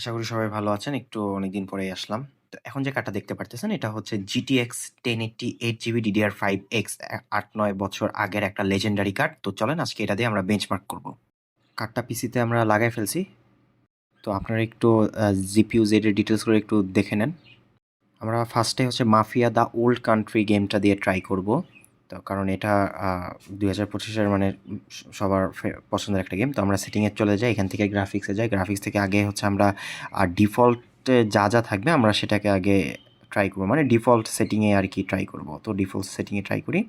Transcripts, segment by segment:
আশা করি সবাই ভালো আছেন। একটু অনেকদিন পরেই আসলাম। তো এখন যে কার্ডটা দেখতে পারতেছেন, এটা হচ্ছে GTX 1080 8GB DDR5X এ ৮-৯ বছর আগের একটা লেজেন্ডারি কার্ড। তো চলেন, আজকে এটা দিয়ে আমরা বেঞ্চমার্ক করব। কার্ডটা পিসিতে আমরা লাগায় ফেলছি। তো আপনারা একটু Z এর ডিটেইলসগুলো একটু দেখে নেন। আমরা ফার্স্টে হচ্ছে মাফিয়া দ্য ওল্ড কান্ট্রি গেমটা দিয়ে ট্রাই করব। তো কারণ এটা আ ২০২৫ এর মানে সবার পছন্দের একটা গেম। তো আমরা সেটিংয়ে চলে যাই। এখান থেকে গ্রাফিক্সে যাই। গ্রাফিক্স থেকে আগে হচ্ছে আমরা ডিফল্টে যা, যা থাকবে আমরা সেটাকে আগে ট্রাই করব মানে ডিফল্ট সেটিংয়ে আর কি ট্রাই করব। তো ডিফল্ট সেটিংয়ে ট্রাই করি।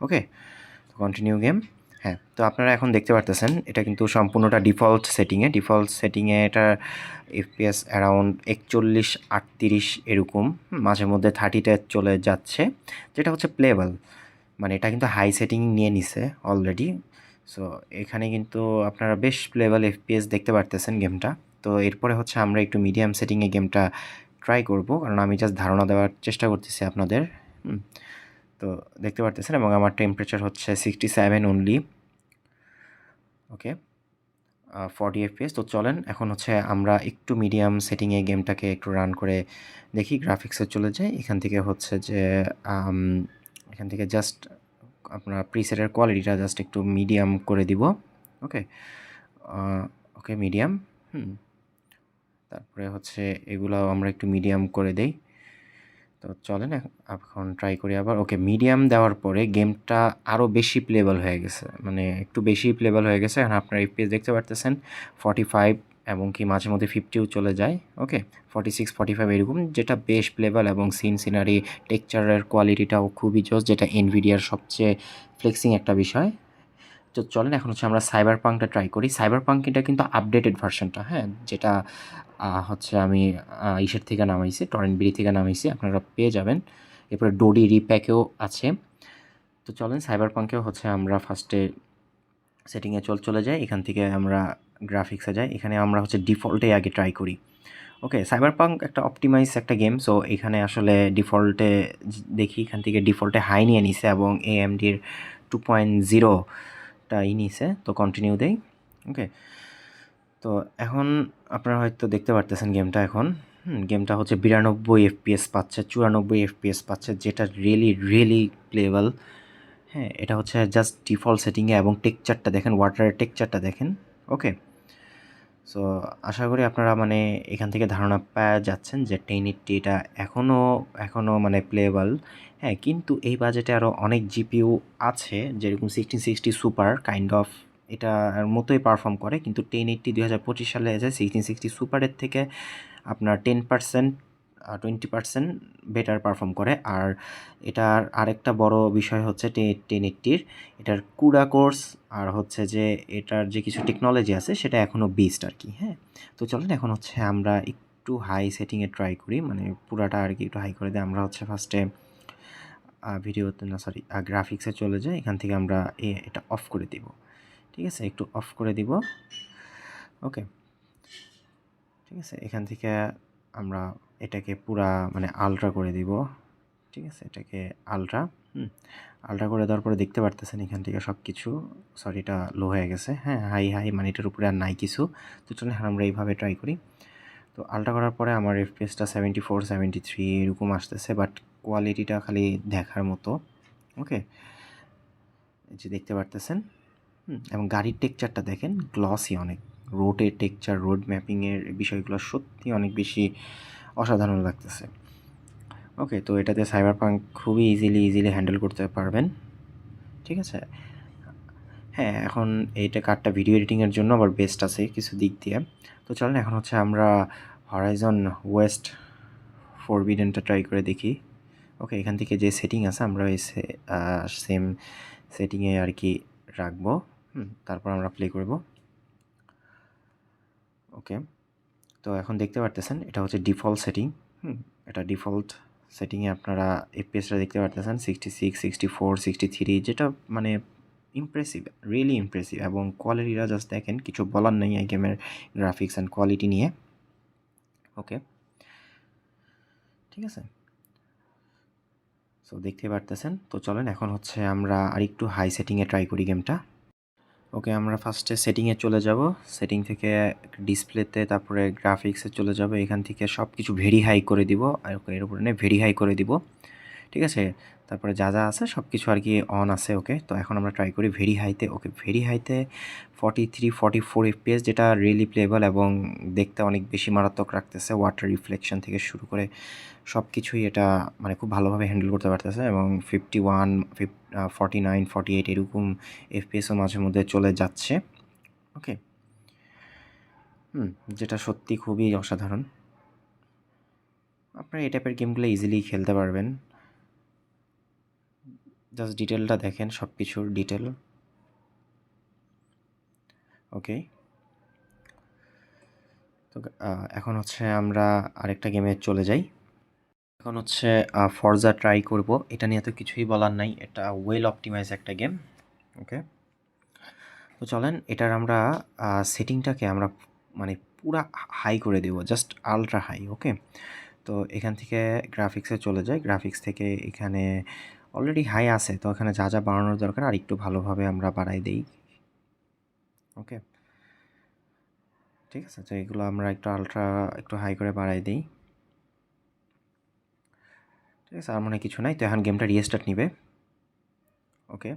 ওকে? তো কন্টিনিউ গেম। হ্যাঁ, তো আপনারা এখন দেখতে পারতেছেন এটা কিন্তু সম্পূর্ণটা ডিফল্ট সেটিংয়ে। ডিফল্ট সেটিংয়ে এটার FPS অ্যারাউন্ড ৪১-৩৮ এরকম। মাঝে মধ্যে 30 তে চলে যাচ্ছে। যেটা হচ্ছে প্লেয়েবল। মানে এটা কিন্তু হাই সেটিং নিয়ে নিছে অলরেডি। সো এখানে কিন্তু আপনারা বেশ প্লেয়েবল FPS দেখতে পারতেছেন গেমটা। তো এরপরে হচ্ছে আমরা একটু মিডিয়াম সেটিংয়ে গেমটা ট্রাই করব। কারণ আমি জাস্ট ধারণা দেওয়ার চেষ্টা করতেছি আপনাদের। তো দেখতে পারতেছেন এবং আমার টেম্পারেচার হচ্ছে 67 অনলি। ওকে? 40 FPS তো চলেন, এখন হচ্ছে আমরা একটু মিডিয়াম সেটিংয়ে গেমটাকে একটু রান করে দেখি। গ্রাফিক্সে চলে যাই। এখান থেকে হচ্ছে যে এখান থেকে জাস্ট আপনার প্রিসেটের কোয়ালিটিটা জাস্ট একটু মিডিয়াম করে দিব। ওকে? Okay medium. হুম? তারপরে হচ্ছে এগুলাও আমরা একটু মিডিয়াম করে দেই। তো চলেন এখ, এখন ট্রাই করি আবার। ওকে মিডিয়াম দেওয়ার পরে গেমটা আরও বেশি প্লেয়েবল হয়ে গেছে। মানে একটু বেশি প্লেয়েবল হয়ে গেছে। এখন আপনারা FPS দেখতে পারতেছেন 45 এবং কি মাঝে মধ্যে ফিফটিও চলে যায়। ওকে? 46-45 এরকম যেটা বেশ প্লেয়েবল এবং সিন সিনারি টেক্সচারের কোয়ালিটিটাও খুবই জোস যেটা NVIDIA র সবচেয়ে ফ্লেক্সিং একটা বিষয়। তো চলেন এখন হচ্ছে আমরা সাইবারপাঙ্কটা ট্রাই করি। সাইবারপাঙ্ক এটা কিন্তু আপডেটেড ভার্সনটা, হ্যাঁ? যেটা হচ্ছে আমি ইসের থেকে নামাইছি, টরেন্টবিডি থেকে নামাইছি। আপনারা পেয়ে যাবেন। এরপরে ডোডি রিপ্যাকেও আছে। তো চলেন সাইবারপাঙ্কেও হচ্ছে আমরা ফার্স্টে সেটিংয়ে চল চলে যাই। এখান থেকে আমরা গ্রাফিক্সে যাই। এখানে আমরা হচ্ছে ডিফল্টে আগে ট্রাই করি। ওকে সাইবারপাঙ্ক একটা অপটিমাইজ একটা গেম। সো এখানে আসলে ডিফল্টে দেখি এখান থেকে ডিফল্টে হাই নিয়ে নিছে এবং AMD র 2.0 টা ই নিছে। তো কন্টিনিউ দেই। ওকে? তো এখন আপনারা হয়তো দেখতে পারতেছেন গেমটা এখন। গেমটা হচ্ছে 92 FPS পাচ্ছে, 94 FPS পাচ্ছে যেটা রিয়েলি, রিয়েলি প্লেয়েবল। হ্যাঁ? এটা হচ্ছে জাস্ট ডিফল্ট সেটিংয়ে এবং টেকচারটা দেখেন, ওয়াটারের টেকচারটা দেখেন। ওকে? সো আশা করি আপনারা মানে এখান থেকে ধারণা পাওয়া যাচ্ছেন যে 1080 এটা এখনও, এখনও মানে প্লেয়েবল। হ্যাঁ? কিন্তু এই বাজেটে আরও অনেক GPU আছে যেরকম 1660 সুপার কাইন্ড অফ এটার মতোই পারফর্ম করে। কিন্তু 1080 ২০২৫ সালে এসে 1660 সুপারের থেকে আপনার 10% আ 20% বেটার পারফর্ম করে। আর এটার আরেকটা বড় বিষয় হচ্ছে টে 1080 র এটার CUDA কোর্স আর হচ্ছে যে এটার যে কিছু টেকনোলজি আছে, সেটা এখনও বেস্ট আর কি হ্যাঁ? তো চলেন, এখন হচ্ছে আমরা একটু হাই সেটিংয়ে ট্রাই করি। মানে পুরাটা আর কি একটু হাই করে দেই। আমরা হচ্ছে ফার্স্টে ভিডিওতে না সরি গ্রাফিক্সে চলে যাই। এখান থেকে আমরা এটা অফ করে দিব। ঠিক আছে? একটু অফ করে দিব। ওকে? ঠিক আছে? এখান থেকে আমরা এটাকে পুরা মানে আলট্রা করে দিব। ঠিক আছে? এটাকে আলট্রা হুম? আল্ট্রা করে দেওয়ার পরে দেখতে পারতেছেন এখান থেকে সবকিছু সরি এটা লো হয়ে গেছে। হ্যাঁ? হাই, হাই মানে এটার উপরে আর নাই কিছু। তো এখন আমরা এইভাবে ট্রাই করি। তো আলট্রা করার পরে আমার এফপিএসটা সেভেন্টি ফোর 74-73 এরকম আসতেছে বাট কোয়ালিটিটা খালি দেখার মতো। ওকে? যে দেখতে পারতেছেন। এবং গাড়ির টেকচারটা দেখেন গ্লসি অনেক। রোডের টেক্সচার, রোড ম্যাপিংয়ের বিষয়গুলো সত্যি অনেক বেশি অসাধারণ লাগতেছে। ওকে? তো এটাতে সাইবার সাইবারপাঙ্ক খুবই ইজিলি, ইজিলি হ্যান্ডেল করতে পারবেন। ঠিক আছে? হ্যাঁ, এখন এইটা কার্ডটা ভিডিও এডিটিংয়ের জন্য আবার বেস্ট আছে কিছু দিক দিয়ে। তো চলেন এখন হচ্ছে আমরা হরাইজন ওয়েস্ট ফরবিডেনটা ট্রাই করে দেখি। ওকে? এখান থেকে যে সেটিং আছে আমরা এই সেম সেটিংয়ে আর কি রাখব। তারপর আমরা প্লে করব। ওকে? তো এখন দেখতে পারতেছেন এটা হচ্ছে ডিফল্ট সেটিং। হুম? এটা ডিফল্ট সেটিংয়ে আপনারা FPSটা দেখতে পারতেছেন 66, 64, 63 যেটা মানে ইমপ্রেসিভ, রিয়েলি ইমপ্রেসিভ এবং কোয়ালিটিটা জাস্ট দেখেন কিছু বলার নেই এই গেমের গ্রাফিক্স অ্যান্ড কোয়ালিটি নিয়ে। ওকে? ঠিক আছে? সো দেখতেই পারতেছেন। তো চলেন এখন হচ্ছে আমরা আরেকটু হাই সেটিংয়ে ট্রাই করি গেমটা। ওকে, আমরা ফার্স্টে সেটিংয়ে চলে যাব। সেটিং থেকে ডিসপ্লেতে তারপরে গ্রাফিক্সে চলে যাব। এখান থেকে সব কিছু ভেরি হাই করে দিব। আর এর উপরে ভেরি হাই করে দিব। ঠিক আছে? তারপরে যা যা আছে সব কিছু আর কি অন আছে ওকে। তো এখন আমরা ট্রাই করি ভেরি হাইতে ওকে ভেরি হাইতে forty three forty four FPS যেটা রিয়েলি প্লেবল এবং দেখতে অনেক বেশি মারাত্মক রাখতেছে। ওয়াটার রিফ্লেকশন থেকে শুরু করে সব কিছুই এটা মানে খুব ভালোভাবে হ্যান্ডেল করতে পারতেছে এবং fifty one fif forty nine forty eight এরকম এফপিএসও মাঝে মধ্যে চলে যাচ্ছে। ওকে? হুম, যেটা সত্যি খুবই অসাধারণ। আপনারা এই টাইপের গেমগুলো ইজিলি খেলতে পারবেন। জাস্ট ডিটেলটা দেখেন সব কিছুর ডিটেল ওকে তো এখন হচ্ছে আমরা আরেকটা গেমে চলে যাই। এখন হচ্ছে ফরজা ট্রাই করব। এটা নিয়ে তো কিছুই বলার নাই। এটা ওয়েল অপটিমাইজ একটা গেম ওকে তো চলেন, এটার আমরা সেটিংটাকে আমরা মানে পুরা হাই করে দেব জাস্ট আলট্রা হাই ওকে তো এখান থেকে গ্রাফিক্সে চলে যায় গ্রাফিক্স থেকে এখানে অলরেডি হাই আছে, তো এখানে যা যা বাড়ানোর দরকার আর একটু ভালোভাবে আমরা বাড়াই দেই। ওকে ঠিক আছে, তো এগুলো আমরা একটু আলট্রা একটু হাই করে বাড়াই দিই। ঠিক আছে, আর মনে কিছু নাই, তো এখন গেমটা রিস্টার্ট নিবে। ওকে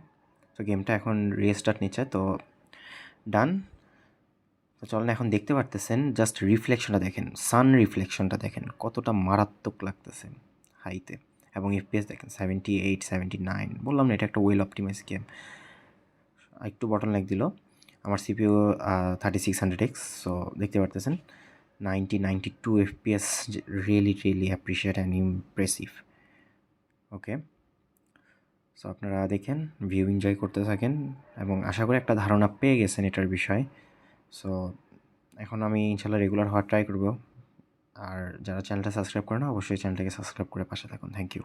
তো গেমটা এখন রিস্টার্ট নিচ্ছে, তো ডান তো চলেন এখন দেখতে পারতেছেন জাস্ট রিফ্লেকশনটা দেখেন সান রিফ্লেকশনটা দেখেন, কতটা মারাত্মক লাগতেছে হাইতে এবং এফপিএস দেখেন সেভেন্টি এইট সেভেন্টি নাইন বললাম না, এটা একটা ওয়েল অপটিমাইজ গেম একটু বটন লাগ দিল। আমার CPU thirty six hundred X so দেখতে পারতেছেন ninety ninety two FPS really really appreciate and impressive okay so আপনারা দেখেন ভিউ এনজয় করতে থাকেন এবং আশা করি একটা ধারণা পেয়ে গেছেন এটার বিষয়ে। সো এখন আমি ইনশাল্লাহ রেগুলার হওয়ার ট্রাই করব। আর যারা চ্যানেলটা সাবস্ক্রাইব করে না অবশ্যই চ্যানেলটাকে সাবস্ক্রাইব করে পাশে থাকুন। Thank you